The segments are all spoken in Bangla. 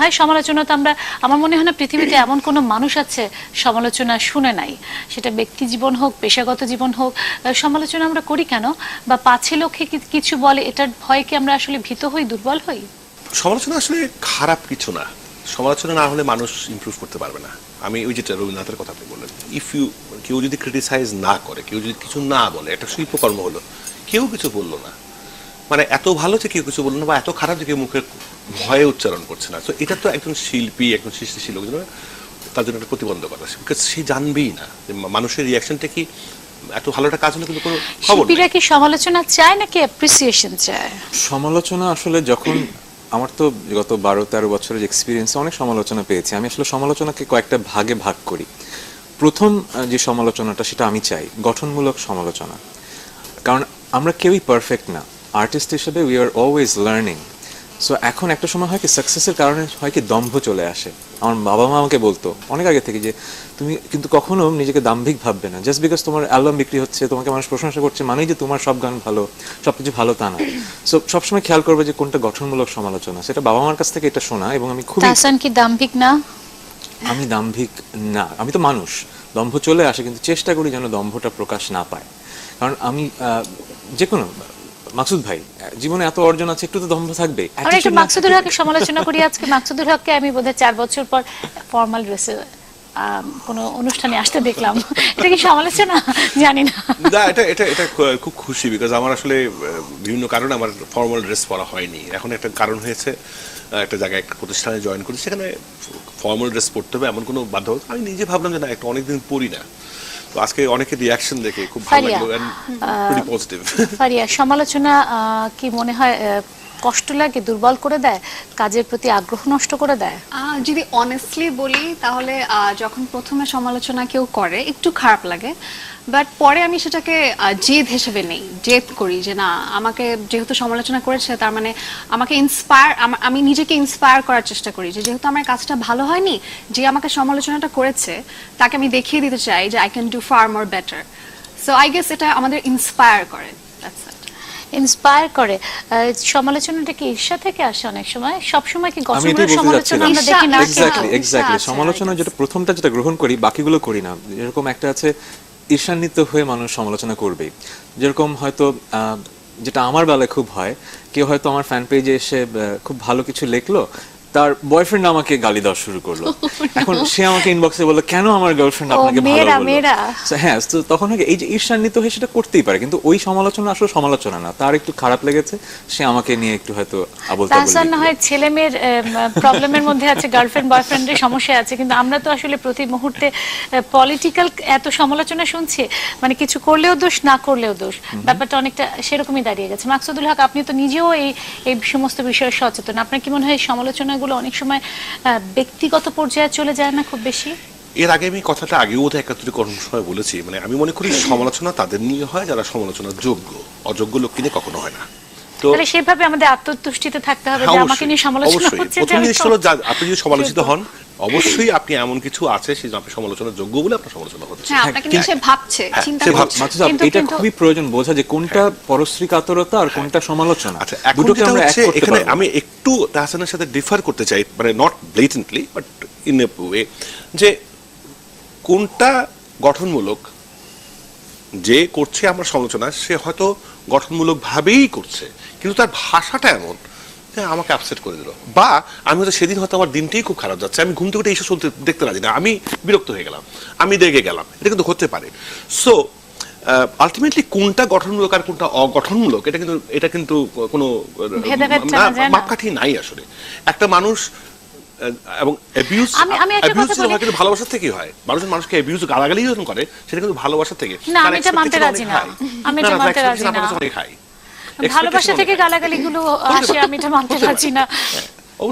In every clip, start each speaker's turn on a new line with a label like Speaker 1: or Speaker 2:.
Speaker 1: হয় সমালোচনা তো আমরা, আমার মনে হয় না পৃথিবীতে এমন কোনো মানুষ আছে সমালোচনা শুনে নাই। সেটা ব্যক্তি জীবন হোক, পেশাগত জীবন হোক সমালোচনা আমরা করি কেন? বা পাছে লোকে কিছু বলে, এটার ভয়ে কি আমরা আসলে ভীত হই, দুর্বল হই?
Speaker 2: সমালোচনা আসলে খারাপ কিছু না। সমালোচনা না হলে মানুষ ইমপ্রুভ করতে পারবে না। আমি ওই যেটা রবীন্দ্রনাথের কথা আপনি বললেন ইফ ইউ কেউ যদি ক্রিটিসাইজ না করে, কেউ যদি কিছু না বলে, একটা শিল্পকর্ম হলো, কেউ কিছু বলল না। মানে এত ভালো যে কেউ কিছু বলল না বা এত খারাপ যে কেউ মুখের ভয়ে উচ্চারণ করছে না। তো এটা তো একজন শিল্পী একজন সৃষ্টিশীল লোকজন তার জন্য একটা প্রতিবন্ধকতা বিকজ সে জানবেই না যে মানুষের রিয়াকশনটা কি এত ভালো একটা কাজ হলে কিন্তু কোনো খবর
Speaker 1: শিল্পীরা কি সমালোচনা চায় নাকি অ্যাপ্রিসিয়েশন চায়?
Speaker 3: সমালোচনা আসলে যখন আমার তো গত বারো তেরো বছরের এক্সপিরিয়েন্স অনেক সমালোচনা পেয়েছি। আমি আসলে সমালোচনাকে কয়েকটা ভাগে ভাগ করি। প্রথম যে সমালোচনাটা সেটা আমি চাই গঠনমূলক সমালোচনা। কারণ আমরা কেউই পারফেক্ট না। আর্টিস্ট হিসেবে we are always learning so এখন একটা সময় হয় কি সাকসেসের কারণে হয় কি দম্ভ চলে আসে। আমার বাবা মা আমাকে বলতো অনেক আগে থেকে যে তুমি কিন্তু কখনো নিজেকে দাম্ভিক ভাববে না। জাস্ট বিকজ তোমার অ্যালবাম বিক্রি হচ্ছে তোমাকে মানুষ প্রশংসা করছে মানেই যে তোমার সব গান ভালো সব কিছু ভালো তা না। সো সবসময় খেয়াল করবে যে কোনটা গঠনমূলক সমালোচনা। সেটা বাবা মার কাছ থেকে এটা শোনা এবং আমি খুবই
Speaker 1: তাহসান কি দাম্ভিক না?
Speaker 3: আমি দাম্ভিক না। আমি তো মানুষ। দম্ভ চলে আসে কিন্তু চেষ্টা করি যেন দম্ভটা প্রকাশ না পায়। কারণ আমি যে কোনো মাকসুদ ভাই জীবনে এত অর্জন আছে একটু তো দম্ভ থাকবে।
Speaker 1: আমরা একটু মাকসুদুল হকের সমালোচনা করি। আজকে মাকসুদুল হককে আমি বোধহয় চার বছর পর ফর্মাল ড্রেসে কোনো অনুষ্ঠানে আসতে দেখলাম। এটা কি সমালোচনা? জানি না।
Speaker 2: না এটা এটা এটা খুব খুশি বিকজ আমার আসলে বিভিন্ন কারণে আমার ফর্মাল ড্রেস পরা হয়নি। এখন একটা কারণ হয়েছে একটা জায়গায় একটা প্রতিষ্ঠানে জয়েন করি সেখানে ফর্মাল ড্রেস পরতে হবে এমন কোনো বাধ্যবাধকতা আমি নিজে ভাবলাম যে না একটা অনেকদিন পরি না। তো আজকে অনেকের রিয়াকশন দেখে খুব ভালো লাগল এন্ড পজিটিভ
Speaker 1: ফারিয়া সমালোচনা আহ, কি মনে হয় আহ, কষ্ট লাগে দুর্বল করে দেয় কাজের প্রতি আগ্রহ নষ্ট করে দেয়?
Speaker 4: আহ, যদি অনেস্টলি বলি তাহলে আহ, যখন প্রথমে সমালোচনা কেউ করে একটু খারাপ লাগে। বাট পরে আমি সেটাকে জেদ হিসেবে নেই। জেদ করি যে না আমাকে যেহেতু সমালোচনা করেছে তার মানে আমাকে ইন্সপায়ার আমি নিজেকে ইন্সপায়ার করার চেষ্টা করি যে যেহেতু আমার কাজটা ভালো হয়নি যে আমাকে সমালোচনাটা করেছে তাকে আমি দেখিয়ে দিতে চাই যে I can do far more better so I guess এটা আমাদের ইন্সপায়ার করে। That's
Speaker 1: ইন্সপায়ার করে। আহ, সমালোচনাটা কি ঈর্ষা থেকে আসে অনেক সময়? সব সময় কি গঠনমূলক সমালোচনা আমরা দেখি না?
Speaker 3: এক্স্যাক্টলি এক্স্যাক্টলি সমালোচনা যেটা প্রথমটা যেটা গ্রহণ করি বাকিগুলো করি না। এরকম একটা আছে ঈর্ষান্বিত হয়ে মানুষ সমালোচনা করবেই। যেরকম হয়তো যেটা আমার বেলায় খুব হয়, কেউ হয়তো আমার ফ্যান পেজে এসে খুব ভালো কিছু লিখলো তার বয়ফ্রেন্ড আমাকে গালি দেওয়া শুরু করল। এখন সে আমাকে ইনবক্সে বলল কেন আমার গার্লফ্রেন্ড আপনাকে ভালো বলল? হ্যাঁ তো তখন এই যে ঈর্ষান্বিত হয়ে সেটা করতেই পারে কিন্তু ওই সমালোচনা আসলে সমালোচনা না। তার একটু খারাপ লেগেছে সে আমাকে নিয়ে একটু হয়তো আবল
Speaker 1: তাহসান না হয় ছেলে মেয়ের প্রবলেমের মধ্যে আছে গার্লফ্রেন্ড বয়ফ্রেন্ডের সমস্যা আছে কিন্তু আমরা তো আসলে প্রতি মুহূর্তে পলিটিক্যাল এত সমালোচনা শুনছি মানে কিছু করলেও দোষ না করলেও দোষ। ব্যাপারটা অনেকটা সেরকমই দাঁড়িয়ে গেছে। মাকসুদুল হক আপনি তো নিজেও এই এই সমস্ত বিষয়ে সচেতন। আপনার কি মনে হয় এই সমালোচনাগুলো অনেক সময় ব্যক্তিগত পর্যায়ে চলে যায় না খুব বেশি?
Speaker 2: এর আগে আমি কথাটা আগেও বোধহয় একাত্তরে সময় বলেছি। মানে আমি মনে করি সমালোচনা তাদের নিয়ে হয়, যারা সমালোচনার যোগ্য। অযোগ্য লোক কিনে কখনো হয় না।
Speaker 1: তাহলে সেভাবে আমাদের আত্মতুষ্টিতে থাকতে হবে
Speaker 2: হ্যাঁ,
Speaker 1: যে আমাকে নিয়ে সমালোচনা হচ্ছে
Speaker 2: প্রথম জিনিস হলো আপনি যদি সমালোচিত হন অবশ্যই আপনি এমন কিছু আছে সেই আপনি সমালোচনার যোগ্য বলে আপনার সমালোচনা হচ্ছে।
Speaker 4: হ্যাঁ আপনাকে নিয়ে সে ভাবছে
Speaker 2: হ্যাঁ,
Speaker 4: চিন্তা করছে।
Speaker 3: এটা খুবই প্রয়োজন বোঝা যে কোনটা পরশ্রী কাতরতা আর কোনটা সমালোচনা।
Speaker 2: আচ্ছা
Speaker 3: দুটোকে আমরা এক করতে
Speaker 2: এখানে আমি একটু তাহসানের সাথে ডিফার করতে চাই মানে not blatantly but in a way যে কোনটা গঠনমূলক যে করছে আমার সমালোচনা সে হয়তো গঠনমূলক ভাবেই করছে। কিন্তু তার ভাষাটা এমন যে আমাকে আপসেট করে দিল। বা আমি হয়তো সেদিন হয়তো আমার দিনটাই খুব খারাপ যাচ্ছে আমি ঘুম থেকে এইসব চলতে দেখতে রাজি না আমি বিরক্ত হয়ে গেলাম আমি রেগে গেলাম এটা কিন্তু হতে পারে। সো আলটিমেটলি কোনটা গঠনমূলক আর কোনটা অগঠনমূলক এটা কিন্তু এটা কিন্তু কোনো। মাপকাঠি নাই আসলে। একটা মানুষ এবং অ্যাবিউজ
Speaker 1: আমি- আমি একটা কথা বলি-
Speaker 2: কিন্তু ভালোবাসা থেকেই হয়। মানুষ মানুষকে অ্যাবিউজ গালাগালি যখন করে সেটা কিন্তু ভালোবাসা থেকে।
Speaker 1: না, আমি এটা মানতে রাজি না। আমি এটা মানতে রাজি না। ভালোবাসা থেকে
Speaker 2: গালাগালি গুলো
Speaker 1: গালাগালিগুলো আসে আমি এটা মানতে রাজি না।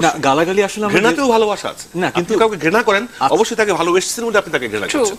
Speaker 3: না গালাগালি আসলে
Speaker 2: ঘৃণাতেও ভালোবাসা আছে।
Speaker 3: না,
Speaker 2: কিন্তু কাউকে ঘৃণা করেন
Speaker 3: আচ্ছা।
Speaker 2: অবশ্যই তাকে ভালোবেসেছেন বলে আপনি তাকে ঘৃণা
Speaker 4: ট্রু
Speaker 2: করছেন।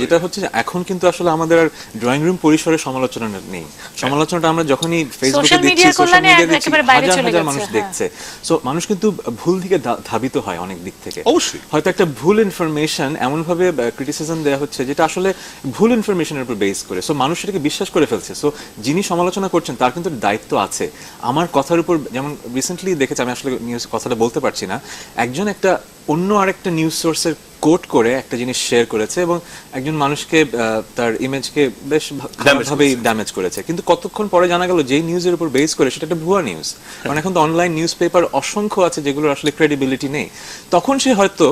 Speaker 3: যেটা হচ্ছে এখন কিন্তু আসলে আমাদের আর ড্রয়িং রুম পরিসরে সমালোচনা নেই। সমালোচনাটা আমরা যখনই ফেসবুকে দিচ্ছি সোশ্যাল মিডিয়া দিচ্ছি হাজার হাজার মানুষ
Speaker 1: হ্যাঁ।
Speaker 3: দেখছে। সো মানুষ কিন্তু ভুল দিকে ধাবিত হয় অনেক দিক থেকে।
Speaker 2: অবশ্যই।
Speaker 3: হয়তো একটা ভুল ইনফরমেশন এমন ভাবে ক্রিটিসিজম দেওয়া হচ্ছে যেটা আসলে ভুল ইনফরমেশনের উপর বেস করে। সো মানুষ সেটাকে বিশ্বাস করে ফেলছে। সো যিনি সমালোচনা করছেন তার কিন্তু দায়িত্ব আছে। আমার কথার উপর যেমন রিসেন্টলি দেখেছি আমি আসলে নিউজ কথাটা বলতে পারছি না। একজন একটা অন্য আরেকটা নিউজ সোর্সের কোট করে একটা জিনিস শেয়ার করেছে এবং একজন মানুষকে আহ, তার ইমেজকে বেশ ভা- খারাপভাবেই ড্যামেজ করেছে। কিন্তু কতক্ষণ পরে জানা গেল যেই নিউজের উপর বেস করে সেটা একটা ভুয়া নিউজ কারণ এখন তো অনলাইন নিউজ পেপার অসংখ্য আছে যেগুলোর আসলে ক্রেডিবিলিটি নেই। তখন সে হয়তো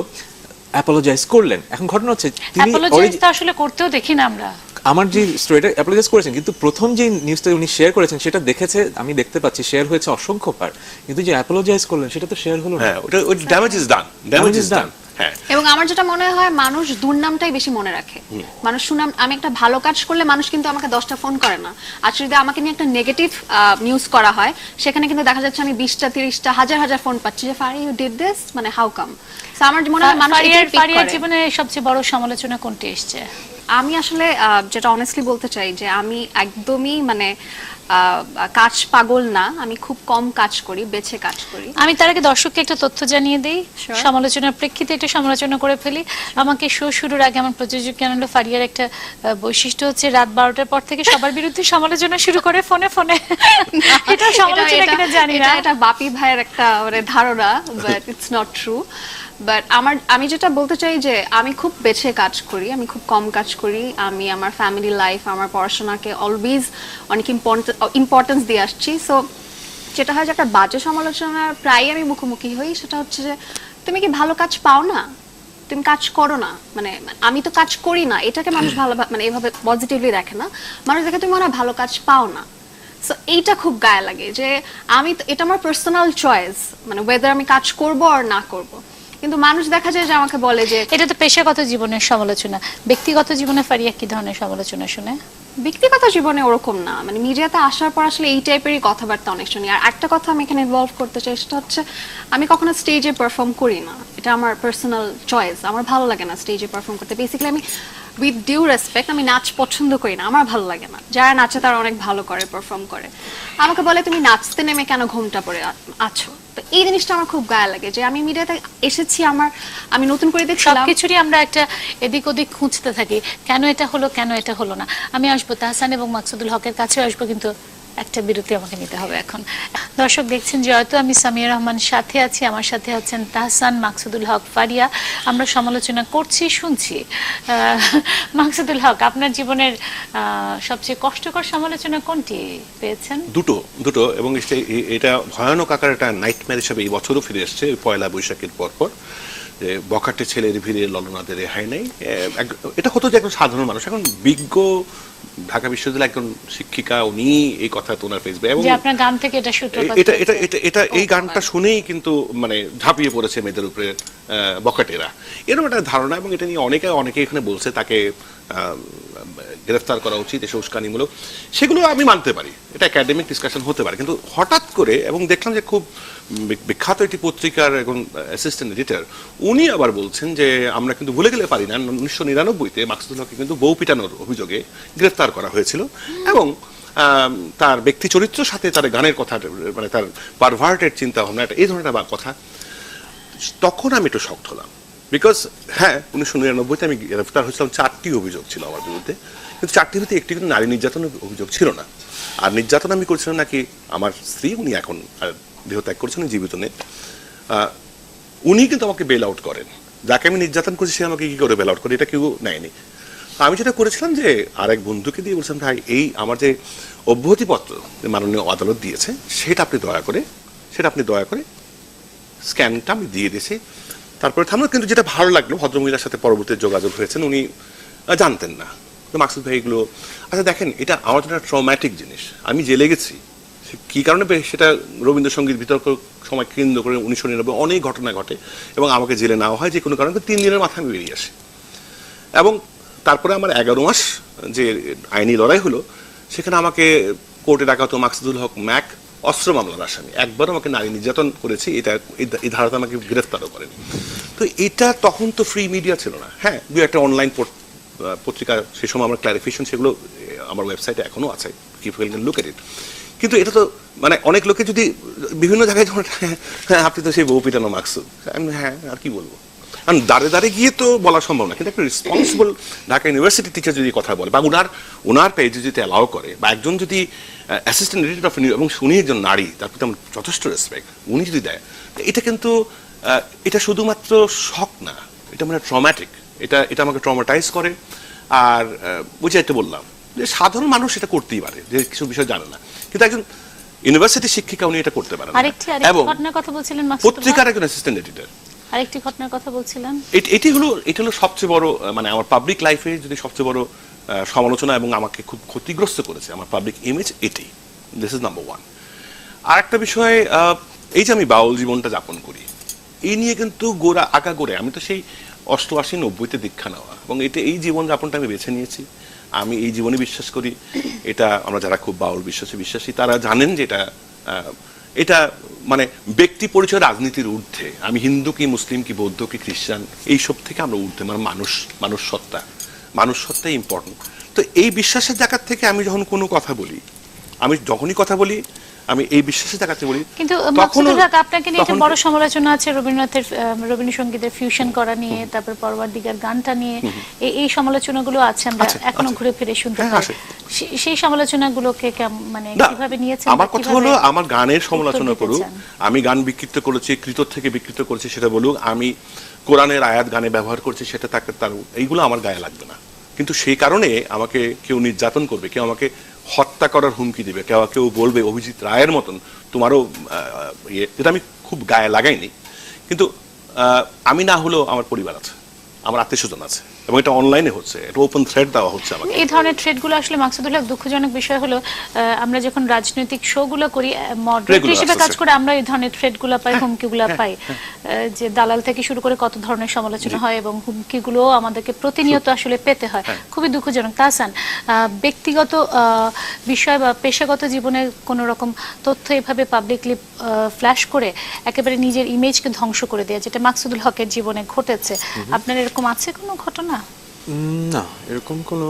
Speaker 3: অ্যাপোলোজাইজ করলেন। এখন ঘটনা হচ্ছে তিনি
Speaker 1: অ্যাপোলজাইজ তো আসলে করতেও দেখি না আমরা।
Speaker 3: আমার যে স্টোরিটা অ্যাপোলোজাইজ করেছেন কিন্তু প্রথম যে নিউজটা উনি শেয়ার করেছেন সেটা দেখেছে আমি দেখতে পাচ্ছি শেয়ার হয়েছে অসংখ্য বার কিন্তু যে অ্যাপোলোজাইজ করলেন সেটা তো শেয়ার হলো না।
Speaker 2: হ্যাঁ ওটা damage is done damage is done
Speaker 4: এবং আমার যেটা মনে হয় মানুষ দুর্নামটাই বেশি মনে রাখে। মানুষ সুনাম আমি একটা ভালো কাজ করলে মানুষ কিন্তু আমাকে দশটা ফোন করে না। আর যদি আমাকে নিয়ে একটা নেগেটিভ নিউজ করা হয় সেখানে কিন্তু দেখা যাচ্ছে আমি বিশটা তিরিশটা হাজার হাজার ফোন পাচ্ছি যে ফারি ইউ ডিড দিস মানে হাউ কাম আমার মনে হয় মানুষ
Speaker 1: ফারিয়ার। জীবনে সবচেয়ে বড় সমালোচনা কোনটি এসছে?
Speaker 4: আমি আসলে আহ, যেটা অনেস্টলি বলতে চাই যে আমি একদমই মানে কাজ পাগল না আমি খুব কম কাজ করি বেছে কাজ করি।
Speaker 1: আমি তার আগে দর্শককে একটা তথ্য জানিয়ে দেই. সমালোচনার প্রেক্ষিতে একটু সমালোচনা করে ফেলি। আমাকে শো শুরুর আগে আমার প্রযোজক জানালো ফারিয়ার একটা বৈশিষ্ট্য হচ্ছে রাত বারোটার পর থেকে সবার বিরুদ্ধে সমালোচনা শুরু করে ফোনে ফোনে। এটা সমালোচনা কিনা জানি না।
Speaker 4: এটা- এটা বাপি ভাইয়ের একটা মানে ধারণা but it's not true but আমার, আমি যেটা বলতে চাই যে আমি খুব বেছে কাজ করি, আমি খুব কম কাজ করি। আমি আমার ফ্যামিলি লাইফ আমার পড়াশোনাকে অলওয়েজ অনেক ইম্পর্টেন্স দিয়ে আসছি। সো যেটা হয় যে একটা বাজে সমালোচনার প্রায় আমি মুখোমুখি হই, সেটা হচ্ছে যে, তুমি কি ভালো কাজ পাও না? তুমি কাজ করো না? মানে আমি তো কাজ করি না। এটাকে মানুষ ভালো মানে এভাবে পজিটিভলি দেখে না। মানুষ দেখে, তুমি মনে হয় ভালো কাজ পাও না? সো এইটা খুব গায়ে লাগে যে, আমি এটা আমার পার্সোনাল চয়েস মানে ওয়েদার আমি কাজ করব আর না করব। কিন্তু মানুষ দেখা যায় যে আমাকে বলে যে
Speaker 1: এটা তো পেশাগত জীবনের সমালোচনা। ব্যক্তিগত জীবনে ফারিয়া কি ধরনের সমালোচনা শুনে?
Speaker 4: ব্যক্তিগত জীবনে ওরকম না। মানে মিডিয়াতে আসার পর আসলে এই টাইপেরই কথাবার্তা অনেক শুনি। আর একটা কথা আমি এখানে ইনভলভ করতে চাই সেটা হচ্ছে আমি কখনো স্টেজে পারফর্ম করি না। এটা আমার পার্সোনাল চয়েস আমার ভালো লাগে না স্টেজে পারফর্ম করতে। বেসিক্যালি আমি উইথ ডিউ রেসপেক্ট আমি নাচ পছন্দ করি না, আমার ভালো লাগে না। যারা নাচে তারা অনেক ভালো করে পারফর্ম করে। আমাকে বলে, তুমি নাচতে নেমে কেন ঘুমটা পড়ে আছো? তো এই জিনিসটা আমার খুব গায়ে লাগে, যে আমি মিডিয়াতে এসেছি, আমার, আমি নতুন করে দেখছিলাম।
Speaker 1: সবকিছুরই আমরা একটা এদিক ওদিক খুঁজতে থাকি, কেন এটা হলো, কেন এটা হলো না। আমি আসব, তাহসান এবং মাকসুদুল হকের কাছে আসব, কিন্তু একটা বিরতি আমাকে নিতে হবে এখন। দর্শক দেখছেন জয়তো আমি সামিয়া রহমান সাথে আছি, আমার সাথে আছেন তাহসান, মাকসুদুল হক, ফারিয়া। আমরা সমালোচনা করছি, শুনছি। মাকসুদুল হক, আপনার জীবনের সবচেয়ে কষ্টকর সমালোচনা কোনটি পেয়েছেন?
Speaker 2: দুটো দুটো, এবং এটা ভয়ানক আকার একটা নাইটম্যার হিসাবে এই বছরও ফিরে এসছে, পয়লা বৈশাখের পর পর যে বকাটে ছেলের ভিড়ে ললনাদের রেহাই নেই। এটা হতো যে একজন সাধারণ মানুষ। এখন বিজ্ঞ ঢাকা বিশ্ববিদ্যালয় একজন শিক্ষিকা উনি এই কথা তো ওনার ফেসবে এবং
Speaker 1: আপনার গান থেকে এটা সূত্রপাত
Speaker 2: এটা এটা এটা এটা এই গানটা শুনেই কিন্তু মানে ঝাঁপিয়ে পড়েছে মেয়েদের উপরে আহ, বকাটেরা এরকম একটা ধারণা এবং এটা নিয়ে অনেকে অনেকে এখানে বলছে তাকে আহ, গ্রেফতার করা উচিত এসে উস্কানিমূলক। সেগুলো আমি মানতে পারি। এটা একাডেমিক ডিসকাশন হতে পারে। কিন্তু হঠাৎ করে, এবং দেখলাম যে খুব বিখ্যাত একটি পত্রিকার একজন অ্যাসিস্ট্যান্ট এডিটর উনি আবার বলছেন যে, আমরা কিন্তু ভুলে গেলে পারি না। উনিশশো নিরানব্বইতে মাকসুদুল হককে কিন্তু বউ পিটানোর অভিযোগে গ্রেফতার করা হয়েছিল। এবং তার ব্যক্তি চরিত্রের সাথে তার গানের কথা মানে তার পারভার্টেড চিন্তা ভাবনা এই ধরনের কথা। তখন আমি একটু শক্ত হলাম। বিকজ হ্যাঁ উনিশশো নিরানব্বইতে আমি গ্রেফতার হয়েছিলাম। চারটি অভিযোগ ছিল আমার বিরুদ্ধে। কিন্তু চারটির ভিতরে একটি কিন্তু নারী নির্যাতনের অভিযোগ ছিল না। আর নির্যাতন আমি করছিলাম নাকি আমার স্ত্রী, উনি এখন, আর দেহত্যাগ করছেন জীবিত নেই। উনি কিন্তু আমাকে বেল আউট করেন। যাকে আমি নির্যাতন করছি, সে আমাকে কি করে বেল আউট করে? এটা কেউ নেয়নি। আমি যেটা করেছিলাম যে, আরেক বন্ধুকে দিয়ে বলছিলাম, ভাই, এই আমার যে অব্যাহতিপত্র মাননীয় আদালত দিয়েছে, সেটা আপনি দয়া করে, সেটা আপনি দয়া করে, স্ক্যানটা আমি দিয়ে দিয়েছি। তারপরে থামলো কিন্তু যেটা ভালো লাগল, ভদ্রমহিলার সাথে পরবর্তী যোগাযোগ হয়েছেন, উনি জানতেন না। তো মাকসুদ ভাই এগুলো আচ্ছা দেখেন, এটা আমার জন্য ট্রমাটিক জিনিস। আমি জেলে গেছি। কী কারণে সেটা রবীন্দ্রসঙ্গীত বিতর্ক সময় কেন্দ্র করে উনিশশো নিরানব্বই অনেক ঘটনা ঘটে এবং আমাকে জেলে নেওয়া হয় যে কোনো কারণে তিন দিনের মাথায় আমি বেরিয়ে আসি। এবং তারপরে আমার এগারো মাস যে আইনি লড়াই হলো, সেখানে আমাকে কোর্টে ডাকা হতো মাকসুদুল হক ম্যাক অস্ত্র মামলার আসামি একবার আমাকে নারী নির্যাতন করেছে এটা এই- ধারাতে আমাকে গ্রেফতারও করেনি। তো এটা তখন তো ফ্রি মিডিয়া ছিল না। হ্যাঁ দু একটা অনলাইন পত্রিকা সে সময় আমার ক্লারিফিকেশন সেগুলো আমার ওয়েবসাইটে এখনও আছে। পিপল লুক এট ইট কিন্তু এটা তো মানে অনেক লোকে যদি বিভিন্ন জায়গায় যখন হ্যাঁ আপনি তো সেই বউ পিটানো মাকসুদ। আমি, হ্যাঁ আর কি বলব? কারণ দাঁড়ে দাঁড়ে গিয়ে তো বলা সম্ভব না। কিন্তু একটা রেসপন্সিবল ঢাকা ইউনিভার্সিটি টিচার যদি কথা বলে বা ওনার ওনার পেজে যদি অ্যালাউ করে বা একজন যদি অ্যাসিস্ট্যান্ট এডিটর অফ এবং উনি একজন নারী তার প্রতি আমার যথেষ্ট রেসপেক্ট উনি যদি দেয় এটা কিন্তু এটা শুধুমাত্র শখ না এটা মানে ট্রমাটিক এটা এটা আমাকে ট্রমাটাইজ করে। আর একটা বললাম যে সাধারণ মানুষ এটা করতেই পারে যে কিছু বিষয় জানে না। কিন্তু একজন ইউনিভার্সিটি শিক্ষিকা উনি এটা করতে পারেন এবং
Speaker 1: কথা বলছিলেন
Speaker 2: পত্রিকার একজন অ্যাসিস্ট্যান্ট এডিটর
Speaker 1: আরেকটি ঘটনার কথা বলছিলেন।
Speaker 2: এটি হলো এটা হলো সবচেয়ে বড় মানে আমার পাবলিক লাইফে যদি সবচেয়ে বড় সমালোচনা এবং আমাকে খুব ক্ষতিগ্রস্ত করেছে আমার পাবলিক ইমেজ এটি। দিস ইজ নাম্বার ওয়ান আর একটা বিষয় এই যে আমি বাউল জীবনটা যাপন করি, এই নিয়ে কিন্তু গোড়া আঁকা গোড়ে আমি তো সেই অষ্টআশি নব্বইতে দীক্ষা নেওয়া, এবং এটা এই জীবন যাপনটা আমি বেছে নিয়েছি। আমি এই জীবনে বিশ্বাস করি, এটা আমরা যারা খুব বাউল বিশ্বাসী বিশ্বাসী, তারা জানেন যে এটা এটা মানে ব্যক্তি পরিচয় রাজনীতির ঊর্ধ্বে। আমি হিন্দু কি মুসলিম কি বৌদ্ধ কি খ্রিস্টান, এইসব থেকে আমরা ঊর্ধ্বে মানে মানুষ মানুষ সত্তা মানুষ সত্তাই ইম্পর্টেন্ট তো এই বিশ্বাসের জায়গা থেকে আমি যখন কোনো কথা বলি, আমি যখনই কথা বলি আমি এই বিশ্বাসের জায়গা থেকে বলি
Speaker 1: কিন্তু মাকসুদুল হক আপনাকে নিয়ে একটা বড় সমালোচনা আছে রবীন্দ্রনাথের রবীন্দ্রসঙ্গীতের ফিউশন করা নিয়ে তারপর পরবার দিগার গানটা নিয়ে। এই সমালোচনাগুলো আছে আমরা
Speaker 2: এখনও
Speaker 1: ঘুরে ফিরে শুনতে
Speaker 2: হ্যাঁ,
Speaker 1: পাই। সেই সমালোচনাগুলোকে মানে কীভাবে নিয়েছেন
Speaker 2: আমার কথা হলো আমার গানের সমালোচনা করুক আমি গান বিকৃত করেছি কৃতর থেকে বিকৃত করেছি সেটা বলুক আমি কোরআনের আয়াত গানে ব্যবহার করছি সেটা তাকে তার এইগুলো আমার গায়ে লাগবে না। কিন্তু সেই কারণে আমাকে কেউ নির্যাতন করবে কেউ আমাকে হত্যা করার হুমকি দিবে। কেউ কেউ বলবে অভিজিৎ রায়ের মতন, তোমারও ইয়ে যেটা আমি খুব গায়ে লাগাইনি। কিন্তু আমি না হলেও আমার পরিবার আছে, আমার আত্মীয় স্বজন আছে। এবং এটা অনলাইনে হচ্ছে এটা ওপেন থ্রেড দেওয়া হচ্ছে আমাকে।
Speaker 1: এই ধরনের থ্রেডগুলো আসলে মাকসুদুল হক দুঃখজনক বিষয় হলো আমরা যখন রাজনৈতিক শোগুলো করি মডারেটর হিসেবে কাজ করে আমরা এই ধরনের থ্রেডগুলো পাই হুমকিগুলো পাই। যে দালাল থেকে শুরু করে কত ধরনের সমালোচনা হয় এবং হুমকিগুলো আমাদেরকে প্রতিনিয়ত আসলে পেতে হয়। খুবই দুঃখজনক। তাহসান ব্যক্তিগত বিষয় বা পেশাগত জীবনের কোনো রকম তথ্য এভাবে পাবলিকলি ফ্ল্যাশ করে একেবারে নিজের ইমেজকে ধ্বংস করে দেওয়া যেটা মাকসুদুল হকের জীবনে ঘটেছে। আপনার এরকম আছে কোনো ঘটনা?
Speaker 3: না এরকম কোনো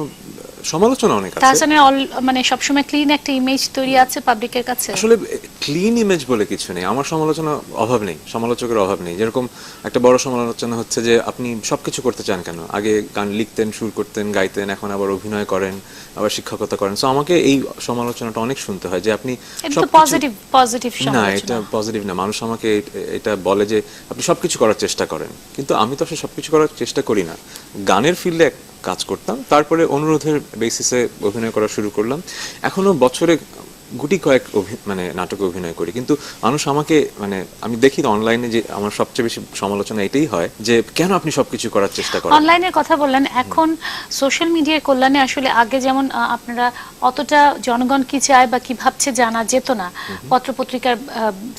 Speaker 3: সমালোচনা অনেক আছে।
Speaker 1: তাহসানের মানে সবসময় ক্লিন একটা ইমেজ তৈরি আছে পাবলিকের কাছে।
Speaker 3: আসলে ক্লিন ইমেজ বলে কিছু নেই। আমার সমালোচনা অভাব নেই সমালোচকের অভাব নেই। যেরকম একটা বড় সমালোচনা হচ্ছে যে আপনি সবকিছু করতে চান কেন? আগে গান লিখতেন সুর করতেন গাইতেন এখন আবার অভিনয় করেন আবার শিক্ষকতা করেন। সো আমাকে এই সমালোচনাটা অনেক শুনতে হয় যে আপনি
Speaker 1: পজিটিভ পজিটিভ
Speaker 3: না এটা পজিটিভ না। মানুষ আমাকে এটা বলে যে আপনি সবকিছু করার চেষ্টা করেন। কিন্তু আমি তো আসলে সবকিছু করার চেষ্টা করি না। গানের ফিল্ডে কাজ করতাম। তারপরে অনুরোধের বেসিসে অভিনয় করা শুরু করলাম। এখনও বছরে গুটি কয়েক মানে নাটকে অভিনয় করি। কিন্তু মানুষ আমাকে মানে আমি দেখি অনলাইনে যে আমার সবচেয়ে বেশি সমালোচনা এটাই হয় যে কেন আপনি সবকিছু করার চেষ্টা করেন?
Speaker 1: অনলাইনের কথা বললেন এখন সোশ্যাল মিডিয়ার কল্যাণে আসলে আগে যেমন আপনারা অতটা জনগণ কি চায় বা কি ভাবছে জানা যেত না পত্রপত্রিকার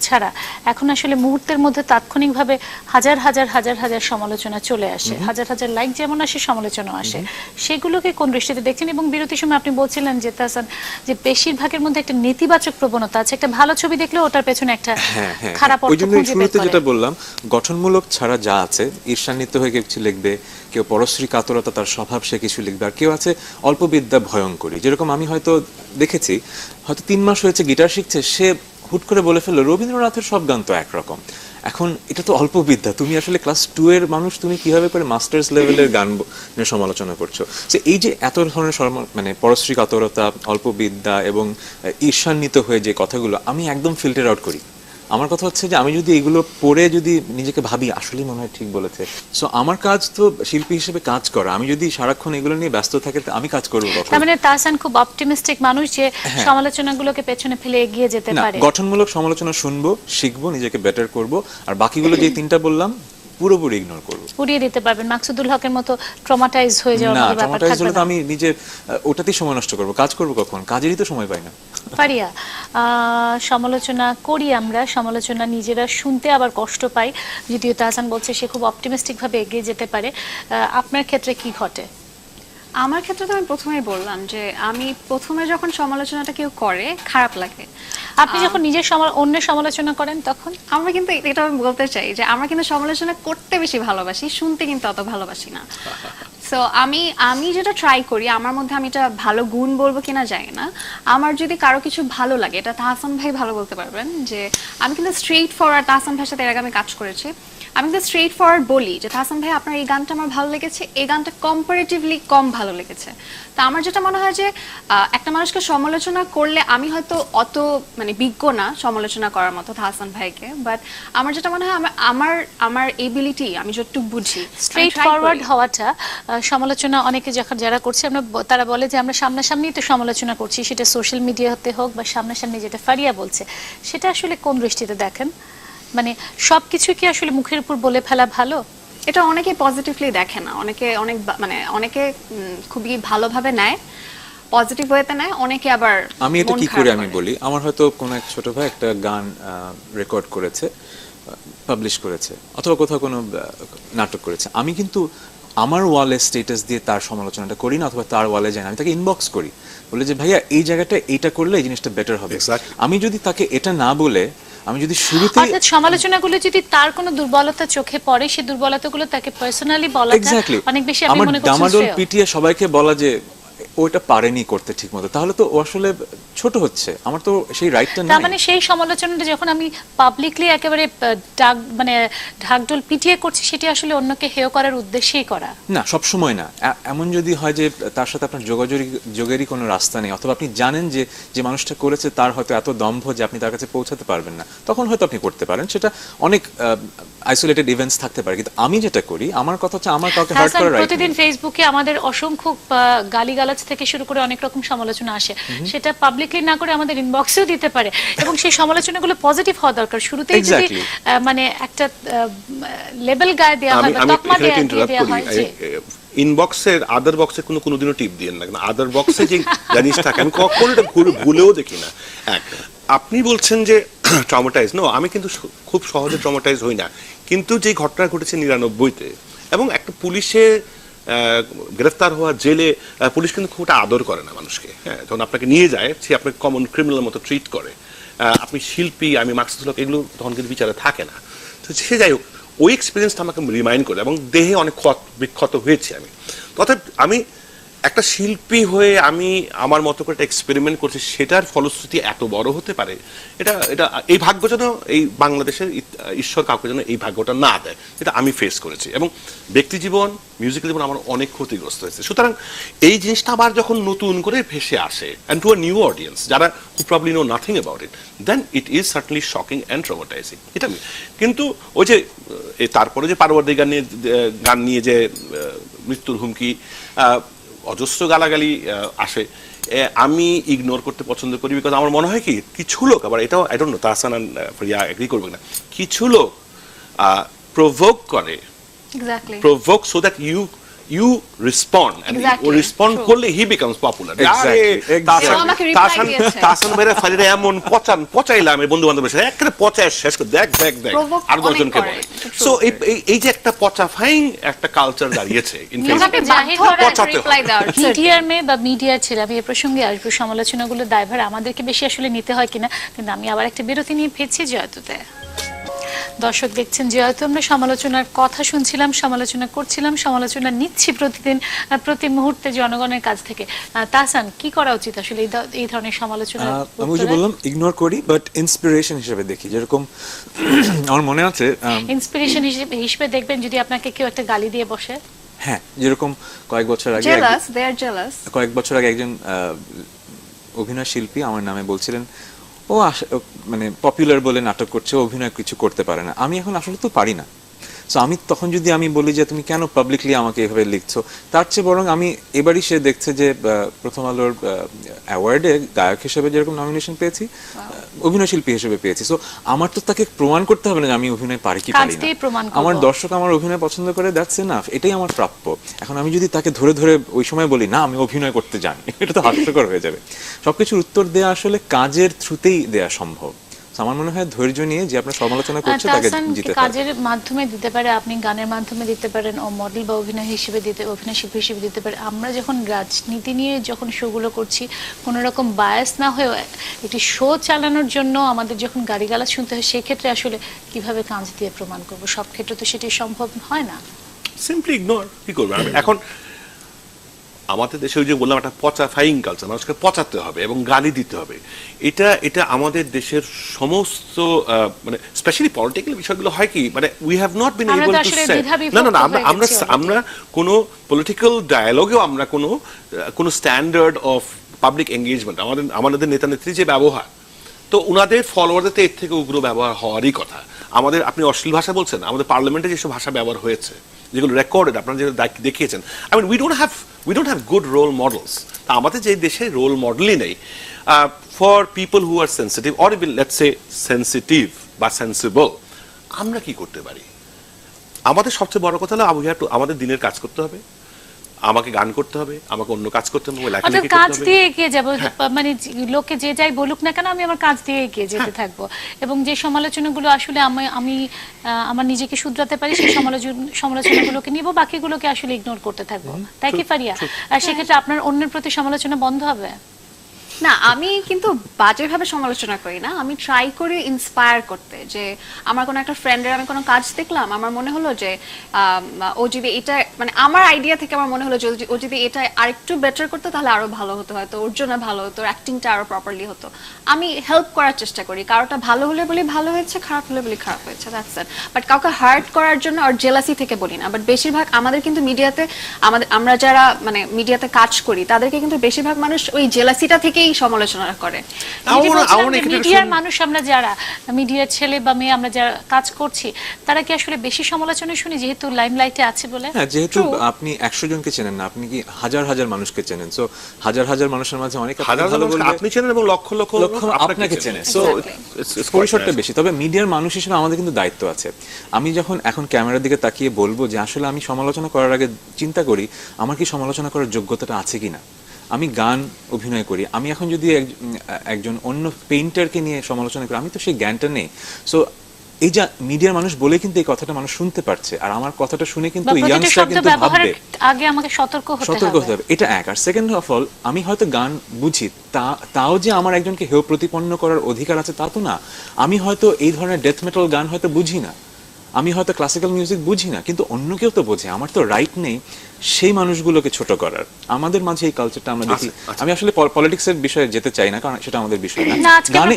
Speaker 1: ছাড়া। এখন আসলে মুহূর্তের মধ্যে তাৎক্ষণিকভাবে হাজার হাজার হাজার হাজার সমালোচনা চলে আসে। হাজার হাজার লাইক যেমন আসে সমালোচনা আসে। সেগুলোকে কোন দৃষ্টিতে দেখছেন? এবং বিরতির সময় আপনি বলছিলেন যে তাহসান যে বেশিরভাগের মধ্যে একটা নেতিবাচক প্রবণতা আছে। একটা ভালো ছবি দেখলে ওটার পেছনে একটা
Speaker 3: হ্যাঁ হ্যাঁ
Speaker 1: খারাপ
Speaker 3: ওই
Speaker 1: অর্থ
Speaker 3: জন্য
Speaker 1: খুঁজে বের
Speaker 3: শুরুতে। যেটা বললাম গঠনমূলক ছাড়া যা আছে ঈর্ষান্বিত হয়ে কেউ কিছু লিখবে কেউ পরশ্রী কাতরতা তার স্বভাব সে কিছু লিখবে আর কেউ আছে অল্প বিদ্যা ভয়ঙ্করী। যেরকম আমি হয়তো দেখেছি হয়তো তিন মাস হয়েছে গিটার শিখছে সে হুট করে বলে ফেলল রবীন্দ্রনাথের সব গান তো একরকম। এখন এটা তো অল্প বিদ্যা। তুমি আসলে ক্লাস টু এর মানুষ, তুমি কীভাবে করে মাস্টার্স লেভেলের গান সমালোচনা করছ? যে এই যে এত ধরনের মানে পরশ্রী কাতরতা অল্প বিদ্যা এবং ঈর্ষান্বিত হয়ে যে কথাগুলো, আমি একদম ফিল্টার আউট করি। আমার কথা হচ্ছে যে আমি যদি এগুলো পড়ে যদি নিজেকে ভাবি আসলেই মনে হয় ঠিক বলেছে। সো আমার কাজ তো শিল্পী হিসেবে কাজ করা। আমি যদি সারাক্ষণ এগুলো নিয়ে ব্যস্ত থাকে তো আমি কাজ করব
Speaker 1: তার মানে তাহসান খুব অপটিমিস্টিক মানুষ যে সমালোচনাগুলোকে পেছনে ফেলে এগিয়ে যেতে
Speaker 3: হ্যাঁ।
Speaker 1: পারে।
Speaker 3: গঠনমূলক সমালোচনা শুনব শিখব নিজেকে বেটার করব। আর বাকিগুলো যে তিনটা বললাম পুরোপুরি ইগনোর করব।
Speaker 1: উড়িয়ে দিতে পারবেন। মাকসুদুল হকের মতো ট্রমাটাইজ হয়ে যাওয়ার
Speaker 3: না
Speaker 1: মতো ব্যাপার
Speaker 3: ট্রমাটাইজ
Speaker 1: থাকবে
Speaker 3: হলে তো
Speaker 1: না
Speaker 3: আমি নিজে ওটাতেই সময় নষ্ট করব। কাজ করব কখন? কাজেরই তো সময় পাই না।
Speaker 1: পারিয়া সমালোচনা করি আমরা। সমালোচনা নিজেরা শুনতে আবার কষ্ট পাই যদিও তাহসান বলছে সে খুব অপটিমিস্টিক ভাবে এগিয়ে যেতে পারে। আহ, আপনার ক্ষেত্রে কি ঘটে?
Speaker 4: আমার ক্ষেত্রে তো আমি প্রথমেই বললাম যে আমি প্রথমে যখন সমালোচনাটা কেউ করে খারাপ লাগে।
Speaker 1: আপনি যখন নিজের অন্যের সমালোচনা করেন তখন?
Speaker 4: আমরা কিন্তু এটা আমি বলতে চাই যে আমরা কিন্তু সমালোচনা করতে বেশি ভালোবাসি শুনতে কিন্তু অত ভালোবাসি না। সো আমি আমি যেটা ট্রাই করি আমার মধ্যে আমি এটা ভালো গুণ বলব কিনা যায় না। আমার যদি কারও কিছু ভালো লাগে এটা তাহসান ভাই ভালো বলতে পারবেন যে আমি কিন্তু স্ট্রেট ফরওয়ার্ড তাহসান ভাইয়ের সাথে এর আগে আমি কাজ করেছি। আমি কিন্তু স্ট্রেট ফরওয়ার্ড বলি যে তাহসান ভাই, আপনার এই গানটা আমার ভালো লেগেছে। এই গানটা কম্পারেটিভলি কম ভালো লেগেছে। তো আমার যেটা মনে হয় যে একটা মানুষকে সমালোচনা করলে আমি হয়তো অত মানে বিজ্ঞ না সমালোচনা করার মতো তাহসান ভাইকে। বাট আমার যেটা মনে হয়, আমার আমার এবিলিটি আমি যতটুকু বুঝি
Speaker 1: স্ট্রেট ফরওয়ার্ড হওয়াটা সমালোচনা অনেকে যখন যারা করছে, আমরা তারা বলে যে আমরা সামনাসামনি তো সমালোচনা করছি, সেটা সোশ্যাল মিডিয়াতে হোক বা সামনাসামনি যেটা ফারিয়া বলছে, সেটা আসলে কোন দৃষ্টিতে দেখেন? মানে সবকিছু কি আসলে মুখের উপর বলে ফেলা ভালো?
Speaker 4: এটা অনেকে পজিটিভলি দেখে না। অনেকে অনেক মানে অনেকে খুবই ভালোভাবে নেয় পজিটিভ ওয়েতে নেয় অনেকে আবার
Speaker 3: আমি এটা কি করে আমি বলি? আমার হয়তো কোনো এক ছোট ভাই একটা গান রেকর্ড করেছে পাবলিশ করেছে অথবা কোথাও কোনো নাটক করেছে। আমি কিন্তু আমার ওয়ালে স্টেটাস দিয়ে তার সমালোচনাটা করি না অথবা তার ওয়ালে যাই না। আমি তাকে ইনবক্স করি। বলে যে ভাইয়া এই জায়গাটা এইটা করলে এই জিনিসটা বেটার হবে। আমি যদি তাকে এটা না বলে আমি যদি শুরুতেই
Speaker 1: অর্থাৎ সমালোচনাগুলো যদি তার কোনো দুর্বলতা চোখে পড়ে সেই দুর্বলতাগুলো তাকে পার্সোনালি বলা
Speaker 3: যায়
Speaker 1: অনেক বেশি আমি মনে করছি
Speaker 3: ডামাডোল। পিটিয়ে সবাইকে বলা যে ওটা পারেনি করতে ঠিক মতো তাহলে তো ও আসলে ছোট হচ্ছে। আমার তো সেই রাইটটা নাই।
Speaker 1: মানে সেই সমালোচনাটা যখন আমি পাবলিকলি একেবারে ডাক মানে ঢাকঢোল পিটিয়ে করছি সেটি আসলে অন্যকে হেয় করার উদ্দেশ্যেই করা।
Speaker 3: না সব সময় না এমন যদি হয় যে তার সাথে আপনার যোগেরই কোনো রাস্তা নেই অথবা আপনি জানেন যে যে মানুষটা করেছে তার হয়তো এত দম্ভ যে আপনি তার কাছে পৌঁছাতে পারবেন না। তখন হয়তো আপনি করতে পারেন। সেটা অনেক আইসোলেটেড ইভেন্টস থাকতে পারে। কিন্তু আমি যেটা করি আমার কথা হচ্ছে আমার কাউকে হার্ট করার রাইট
Speaker 1: প্রতিদিন ফেসবুকে আমাদের অসংখ্য গালিগালাজ থেকে শুরু করে অনেক রকম সমালোচনা আসে। সেটা পাবলিকলি না করে আমাদের ইনবক্সেও দিতে পারে। এবং সেই সমালোচনাগুলো পজিটিভ হওয়া দরকার। শুরুতেই যদি মানে একটা লেবেল গায়ে দেওয়া হয় বা তকমা দেয়া- দেওয়া হয় যে
Speaker 2: ইনবক্সের আদার বক্সে কোনো কোনোদিনও টিপ দিয়েন না। আদার বক্সে যে জিনিস থাকে আমি কখনো এটা ভুল- ভুলেও দেখি না। এক আপনি বলছেন যে ট্রমাটাইজ নো আমি কিন্তু খুব সহজে ট্রমাটাইজ হই না। কিন্তু যে ঘটনা ঘটেছে নিরানব্বইতে এবং একটা পুলিশে আহ, গ্রেফতার হওয়া জেলে পুলিশ কিন্তু খুব একটা আদর করে না মানুষকে। হ্যাঁ যখন আপনাকে নিয়ে যায়, সে আপনাকে কমন ক্রিমিনাল মতো ট্রিট করে। আপনি শিল্পী, আমি মার্কসুলক এগুলো তখন কিন্তু বিচারে থাকে না। তো সে যাই হোক, ওই এক্সপিরিয়েন্সটা আমাকে রিমাইন্ড করে, এবং দেহে অনেক ক্ষত বিক্ষত হয়েছে আমি। তথা আমি একটা শিল্পী হয়ে আমি আমার মতো করে একটা এক্সপেরিমেন্ট করছি, সেটার ফলশ্রুতি এত বড় হতে পারে? এটা এটা, এই ভাগ্য যেন এই বাংলাদেশের ঈশ্বর কাউকে যেন এই ভাগ্যটা না দেয়, এটা আমি ফেস করেছি। এবং ব্যক্তি জীবন মিউজিক্যাল জীবন আমার অনেক ক্ষতিগ্রস্ত হয়েছে। সুতরাং এই জিনিসটা আবার যখন নতুন করে ভেসে আসে and to a new audience যারা who probably know nothing about it then it is certainly shocking and traumatising এটা আমি কিন্তু ওই যে তারপরে যে পারবর্তী গান নিয়ে গান নিয়ে যে মৃত্যুর হুমকি অজস্র গালাগালি আসে। আমি ইগনোর করতে পছন্দ করি বিকজ আমার মনে হয় কি কিছু লোক আবার এটাও I don't know Tahsan Faria agree করবে না কিছু লোক প্রভোক করে। Provoke so that you you respond O
Speaker 4: Exactly,
Speaker 2: respond করলে হি বিকামস পপুলার। তাহসান ভাইরা ফারিরা এমন পচান পচাইলাম এই বন্ধু বান্ধবের সাথে। একেবারে পচায় শেষ করে দেখ দেখ দেখ। আর দশজনকে বলে। সো এই যে একটা পচাফাইং একটা কালচার দাঁড়িয়েছে
Speaker 1: মিডিয়ার মেয়ে বা মিডিয়ার ছেলে আমি এ প্রসঙ্গে আসব সমালোচনাগুলো দায়ভার আমাদেরকে বেশি আসলে নিতে হয় কিনা কিন্তু আমি আবার একটা বিরতি নিয়ে ফিরছি জয়তুতে। দর্শক দেখছেন জয়তু আমরা সমালোচনার কথা শুনছিলাম সমালোচনা করছিলাম সমালোচনা নিচ্ছি প্রতিদিন প্রতি মুহূর্তে জনগণের কাছ থেকে। তাহসান কি করা উচিত আসলে এই ধরনের সমালোচনা
Speaker 3: আমি যে বললাম ইগনোর করি বাট ইন্সপিরেশন হিসেবে দেখি। যেরকম আমার মনে আছে
Speaker 1: ইন্সপিরেশন হিসেবে হিসেবে দেখবেন যদি আপনাকে কেউ একটা গালি দিয়ে বসে।
Speaker 3: হ্যাঁ যেরকম কয়েক বছর আগে এক-
Speaker 4: জেলাস দে আর জেলাস
Speaker 3: কয়েক বছর আগে একজন আহ, অভিনয় শিল্পী আমার নামে বলছিলেন ও মানে পপুলার বলে নাটক করছে, অভিনয় কিছু করতে পারে না। আমি এখন আসলে তো পারি না। সো আমি তখন যদি আমি বলি যে তুমি কেন পাবলিকলি আমাকে এভাবে লিখছো তার চেয়ে বরং আমি এবারই সে দেখছে যে প্রথম আলোর অ্যাওয়ার্ডে গায়ক হিসেবে যেরকম নমিনেশন পেয়েছি আহ, অভিনয় শিল্পী হিসেবে পেয়েছি। সো আমার তো তাকে প্রমাণ করতে হবে না যে আমি অভিনয় পারি কি পারি না। আমার দর্শক আমার অভিনয় পছন্দ করে দ্যাটস এনাফ এটাই আমার প্রাপ্য। এখন আমি যদি তাকে ধরে ধরে ওই সময় বলি না আমি অভিনয় করতে জানি এটা তো হাস্যকর হয়ে যাবে। সবকিছুর উত্তর দেওয়া আসলে কাজের থ্রুতেই দেওয়া সম্ভব। আমার মনে হয় ধৈর্য নিয়ে যে আপনার সমালোচনা করছে তাকে জিতে পারে
Speaker 1: কাজের মাধ্যমে দিতে পারে আপনি গানের মাধ্যমে দিতে পারেন ও মডেল বা অভিনয় হিসেবে দিতে অভিনয় শিল্পী হিসেবে দিতে পারে। আমরা যখন রাজনীতি নিয়ে যখন শোগুলো করছি কোনো রকম বায়াস না হয়েও একটি শো চালানোর জন্য আমাদের যখন গালিগালাজ শুনতে হয় সেক্ষেত্রে আসলে কীভাবে কাজ দিয়ে প্রমাণ করব? সব ক্ষেত্রে তো সেটি সম্ভব হয় না।
Speaker 2: সিম্পলি ইগনোর কি করবে? এখন আমাদের দেশে ওই যে বললাম একটা পচা ফাইং কালচার মানুষকে পচাতে হবে এবং গালি দিতে হবে। এটা এটা আমাদের দেশের সমস্ত মানে স্পেশালি পলিটিক্যাল বিষয়গুলো হয় কি মানে we have not been able to say না না না আমরা আমরা কোনো পলিটিক্যাল ডায়ালগেও আমরা কোনো কোনো স্ট্যান্ডার্ড অফ পাবলিক এঙ্গেজমেন্ট আমাদের আমাদের নেতা নেত্রী যে ব্যবহার তো উনাদের ফলোয়ারদের তো এর থেকে উগ্র ব্যবহার হওয়ারই কথা। আমাদের আপনি অশ্লীল ভাষা বলছেন আমাদের পার্লামেন্টে যেসব ভাষা ব্যবহার হয়েছে যেগুলো রেকর্ডেড আপনারা যেগুলো দেখ- দেখিয়েছেন I mean we don't have we don't have good role models আমাদের যে দেশে রোল মডেলই নেই। For people who are sensitive or let's say sensitive বা সেন্সিবল আমরা কি করতে পারি? আমাদের সবচেয়ে বড় কথা হলো আমাদের দিনের কাজ করতে হবে। আমাকে গান করতে হবে আমাকে অন্য কাজ করতে হবে লেখালেখি
Speaker 1: কাজ
Speaker 2: করতে হবে।
Speaker 1: দিয়ে এগিয়ে যাব। মানে লোকে যে যাই বলুক না কেন আমি আমার কাজ দিয়ে এগিয়ে যেতে থাকব। এবং যে সমালোচনাগুলো আসলে আমি আমি আমার নিজেকে শুধরাতে পারি সেই সমালোচনা সমালোচনাগুলোকে নিব বাকিগুলোকে আসলে ইগনোর করতে থাকব। তাই কি ফারিয়া? আর সেক্ষেত্রে আপনার অন্যের প্রতি সমালোচনা বন্ধ হবে?
Speaker 4: না, আমি কিন্তু বাজেভাবে সমালোচনা করি না। আমি ট্রাই করি ইন্সপায়ার করতে। যে আমার কোনো একটা ফ্রেন্ডের আমি কোনো কাজ দেখলাম, আমার মনে হলো যে ও যদি এটা মানে আমার আইডিয়া থেকে আমার মনে হলো যে, ও যদি এটা আরেকটু বেটার করতো, তাহলে আরও ভালো হতো। হয়তো ওর জন্য ভালো হতো অ্যাক্টিংটা আরও প্রপারলি হতো। আমি হেল্প করার চেষ্টা করি। কারোটা ভালো হলে বলি ভালো হয়েছে, খারাপ হলে বলি খারাপ হয়েছে দ্যাটস ইট বাট কাউকে হার্ট করার জন্য আর জেলাসি থেকে বলি না। বাট বেশিরভাগ আমাদের কিন্তু মিডিয়াতে আমাদের, আমরা যারা মানে মিডিয়াতে কাজ করি, তাদেরকে কিন্তু বেশিরভাগ মানুষ ওই জেলাসিটা থেকেই সমালোচনা করে।
Speaker 1: মিডিয়ার মানুষ আমরা যারা মিডিয়ার ছেলে বা মেয়ে আমরা যারা কাজ করছি তারা কি আসলে বেশি সমালোচনা শুনি? যেহেতু লাইমলাইটে আছে বলে।
Speaker 3: হ্যাঁ যেহেতু আপনি একশো জনকে চেনেন না আপনি কি হাজার হাজার মানুষকে চেনেন? সো হাজার হাজার মানুষের মাঝে অনেক আপনি ভালো বলবে
Speaker 2: আপনি চেনেন এবং লক্ষ লক্ষ
Speaker 3: লক্ষ আপনাকে চেনে সো পরিসরটা বেশি। তবে মিডিয়ার মানুষ হিসেবে আমাদের কিন্তু দায়িত্ব আছে। আমি যখন এখন ক্যামেরার দিকে তাকিয়ে বলব যে আসলে আমি সমালোচনা করার আগে চিন্তা করি আমার কি সমালোচনা করার যোগ্যতাটা আছে কিনা? আমি গান অভিনয় করি। আমি এখন যদি একজন অন্য পেইন্টারকে নিয়ে সমালোচনা করি আমি তো সেই জ্ঞানটা নেই। সো এই যা মিডিয়ার মানুষ বলে কিন্তু এই কথাটা মানুষ শুনতে পারছে। আর আমার কথাটা শুনে কিন্তু ইয়াংস্টার কিন্তু ভাববে।
Speaker 1: আগে আমাকে সতর্ক হতে
Speaker 3: সতর্ক হতে
Speaker 1: হবে।
Speaker 3: হবে এটা এক। আর সেকেন্ড অফ অল আমি হয়তো গান বুঝি। তা তাও যে আমার একজনকে হেয় প্রতিপন্ন করার অধিকার আছে তা তো না। আমি হয়তো এই ধরনের ডেথ মেটাল গান হয়তো বুঝি না। আমি হয়তো ক্লাসিক্যাল মিউজিক বুঝি না। কিন্তু অন্য কেউ তো বোঝে। আমার তো রাইট নেই। সেই মানুষগুলোকে ছোট করার। আমাদের মাঝে এই কালচারটা আমরা দেখি।
Speaker 2: আচ্ছা, আচ্ছা।
Speaker 3: আমি আসলে পলিটিক্স এর বিষয়ে যেতে চাই না কারণ সেটা আমাদের বিষয় না। গানে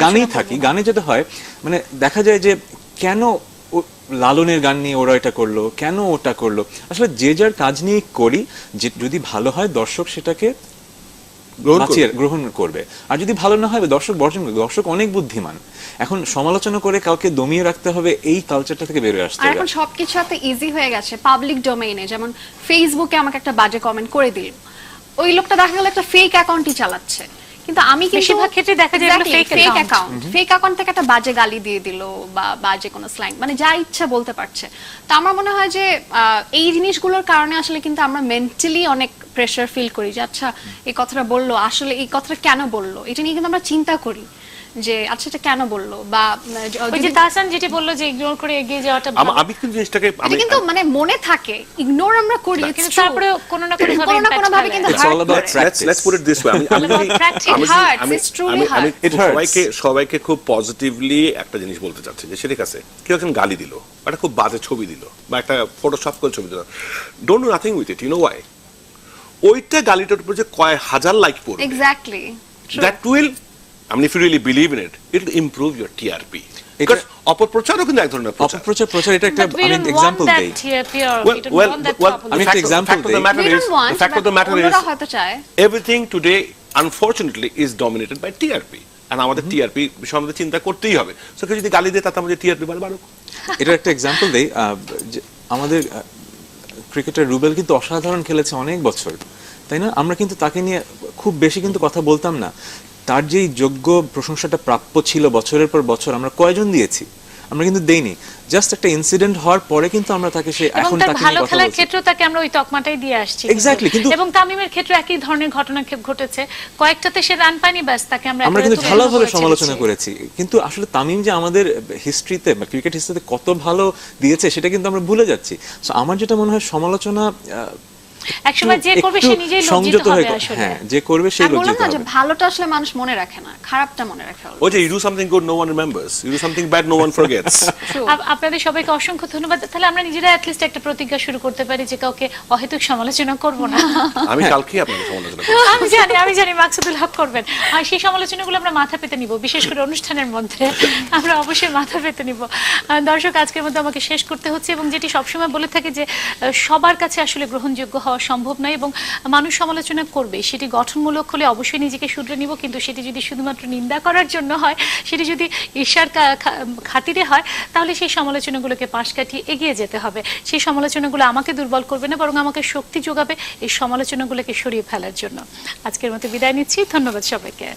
Speaker 3: গানেই থাকি। গানে যেটা হয় মানে দেখা যায় যে কেন ও- লালনের গান নিয়ে ওরা এটা করল কেন ওটা করল? আসলে যে যার কাজ নিয়ে করি যে যদি ভালো হয় দর্শক সেটাকে। বাঁচিয়ে গ্রহণ করবে। আর যদি ভালো না হয় দর্শক বর্জন করবে। দর্শক অনেক বুদ্ধিমান। এখন সমালোচনা করে কাউকে দমিয়ে রাখতে হবে এই কালচারটা থেকে বেরোয় আসতে হবে।
Speaker 4: এখন সবকিছু এত ইজি হয়ে গেছে পাবলিক ডোমেইনে যেমন ফেসবুকে আমাকে একটা বাজে কমেন্ট করে দিল। ওই লোকটা দেখা গেল একটা ফেক অ্যাকাউন্টই চালাচ্ছে। কিন্তু আমি কিন্তু
Speaker 1: বেশিরভাগ ক্ষেত্রে দেখা যায় এগুলো
Speaker 4: ফেক অ্যাকাউন্ট ফেক অ্যাকাউন্ট থেকে একটা বাজে গালি দিয়ে দিল বা বাজে কোনো স্ল্যাং মানে যা ইচ্ছা বলতে পারছে। তো আমার মনে হয় যে আহ, এই জিনিসগুলোর কারণে আসলে কিন্তু আমরা মেন্টালি অনেক প্রেশার ফিল করি যে আচ্ছা এই কথাটা বলল আসলে এই কথাটা কেন বলল? এটা নিয়ে কিন্তু আমরা চিন্তা করি যে আচ্ছা এটা কেন বলল? বা
Speaker 1: ওই যে তাহসান যেটি বলল যে ইগনোর করে এগিয়ে যাওয়াটা।
Speaker 2: আমি কিন্তু জিনিসটাকে আমি
Speaker 4: কিন্তু মানে মনে থাকে ইগনোর আমরা করি
Speaker 1: কিন্তু. কোনো না কোনো ভাবে
Speaker 4: কোনো না কোনো ভাবে কিন্তু
Speaker 2: let's let's put it this way. আমি আমি. আমি আমি আমি. সবাইকে সবাইকে খুব পজিটিভলি একটা জিনিস বলতে চাচ্ছি যে সেটা কাছে কেউ একজন গালি দিল একটা খুব বাজে ছবি দিল বা একটা ফটোশপ করে ছবি দিল। Don't do nothing with it you know why ওইটা গালিটার উপর যে কয় হাজার লাইক পড়বে। Exactly that will I mean if you really believe in it it will improve your
Speaker 3: TRP
Speaker 2: because অপপ্রচারও কিন্তু এক ধরনের প্রচার।
Speaker 3: অপপ্রচার প্রচার এটা একটা আমি এক্সাম্পল দেই
Speaker 2: ওয়েল
Speaker 1: ওয়েল
Speaker 3: আমি একটা
Speaker 2: example the.
Speaker 4: Matter
Speaker 2: is fact of
Speaker 4: the matter is
Speaker 2: everything today unfortunately is dominated by TRP আর আমাদের টিআরপি বিষয়ে আমাদের চিন্তা করতেই হবে। সো কেউ যদি গালি দেয় তাতে আমাদের টিআরপি বাড়ে বাড়ুক।
Speaker 3: এটা একটা এক্সাম্পল দেই আমাদের ক্রিকেটার রুবেল কিন্তু অসাধারণ খেলেছে অনেক বছর, তাই না? আমরা কিন্তু তাকে নিয়ে খুব বেশি কিন্তু কথা বলতাম না। তার যেই যোগ্য প্রশংসাটা প্রাপ্য ছিল বছরের পর বছর, আমরা কয়জন দিয়েছি? আমরা কিন্তু দেইনি। জাস্ট একটা ইনসিডেন্ট হওয়ার পরে কিন্তু আমরা তাকে সে এখন তাকে
Speaker 1: ভালো খেলার
Speaker 3: বলছি।
Speaker 1: ক্ষেত্রেও তাকে আমরা ওই তকমাটাই দিয়ে আসছি
Speaker 3: Exactly, কিন্তু-
Speaker 1: এবং তামিমের ক্ষেত্রে একই ধরনের ঘটনা ঘটেছে। কয়েকটাতে সে রান পায়নি ব্যাস তাকে আমরা
Speaker 3: আমরা কিন্তু
Speaker 1: তুলে
Speaker 3: ঢালাভাবে সমালোচনা করেছি। কিন্তু আসলে তামিম যে আমাদের হিস্ট্রিতে বা ক্রিকেট হিস্ট্রিতে কত ভালো দিয়েছে সেটা কিন্তু আমরা ভুলে যাচ্ছি। সো আমার যেটা মনে হয় সমালোচনা
Speaker 1: একসময় যে করবে সে নিজেই লজ্জিত হবে আসলে।
Speaker 3: হ্যাঁ যে করবে সে
Speaker 4: আমি বললাম না যে ভালোটা আসলে মানুষ মনে রাখে না খারাপটা মনে রাখে
Speaker 2: ওই যে you do something good no one remembers you do something bad no one forgets
Speaker 1: আপনাদের সবাইকে অসংখ্য ধন্যবাদ। তাহলে আমরা নিজেরা একটা প্রতিজ্ঞা শুরু করতে পারি যে কাউকে অহেতুক সমালোচনা করব না।
Speaker 2: আমি কালকেই আপনাদের সমালোচনা করব।
Speaker 1: আমি জানি আমি জানি মাকসুদুল হক করবেন। আর সেই সমালোচনাগুলো আমরা মাথা পেতে নিব বিশেষ করে অনুষ্ঠানের মধ্যে। আমরা অবশ্যই মাথা পেতে নিব। দর্শক আজকের মধ্যে আমাকে শেষ করতে হচ্ছে এবং যেটি সবসময় বলে থাকে যে সবার কাছে আসলে গ্রহণযোগ্য হওয়া সম্ভব নয় এবং মানুষ সমালোচনা করবে। সেটি গঠনমূলক হলে অবশ্যই নিজেকে শুধরে নিব, কিন্তু সেটি যদি শুধুমাত্র নিন্দা করার জন্য হয়, সেটি যদি ঈর্ষার খাতিরে হয়, তাহলে সেই সমালোচনাগুলোকে পাশ কাটিয়ে এগিয়ে যেতে হবে। সেই সমালোচনাগুলো আমাকে দুর্বল করবে না, বরং আমাকে শক্তি যোগাবে এই সমালোচনাগুলোকে সরিয়ে ফেলার জন্য। আজকের মতো বিদায় নিচ্ছি। ধন্যবাদ সবাইকে।